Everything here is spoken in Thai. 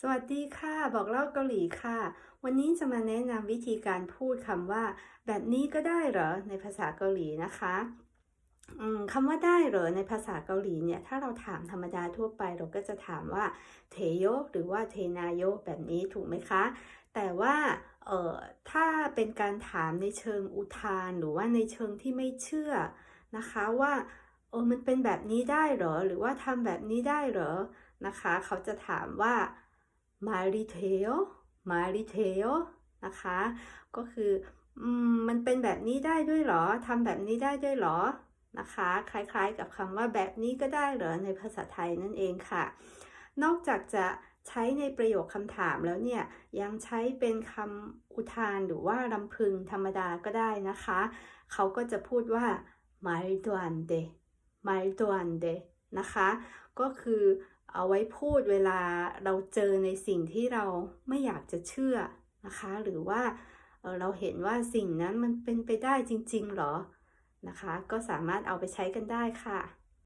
สวัสดีค่ะ บอกเล่าเกาหลีค่ะ วันนี้จะมาแนะนำวิธีการพูดคำว่า แบบนี้ก็ได้เหรอในภาษาเกาหลีนะคะคำว่าได้เหรอในภาษาเกาหลีเนี่ย ถ้าเราถามธรรมดาทั่วไปเราก็จะถามว่าเทโยหรือว่าเทนาโยแบบนี้ถูกไหมคะ แต่ว่าเอ่อถ้าเป็นการถามในเชิงอุทานหรือว่าในเชิงที่ไม่เชื่อนะคะว่าเออมันเป็นแบบนี้ได้เหรอ หรือว่าทำแบบนี้ได้เหรอนะคะ เขาจะถามว่า มาลิเทลมาลิเทลนะคะ ก็คือมันเป็นแบบนี้ได้ด้วยหรอทำแบบนี้ได้ด้วยหรอนะคะ คล้ายๆกับคำว่าแบบนี้ก็ได้เหรอในภาษาไทยนั่นเองค่ะ นอกจากจะใช้ในประโยคคำถามแล้วเนี่ย ยังใช้เป็นคำอุทานหรือว่ารำพึงธรรมดาก็ได้นะคะ เขาก็จะพูดว่ามาลดวนเดมาลดวนเดนะคะ ก็คือ เอาไว้พูดเวลาเราเจอในสิ่งที่เราไม่อยากจะเชื่อนะคะ หรือว่าเราเห็นว่าสิ่งนั้นมันเป็นไปได้จริง ๆ หรอนะคะ ก็สามารถเอาไปใช้กันได้ค่ะ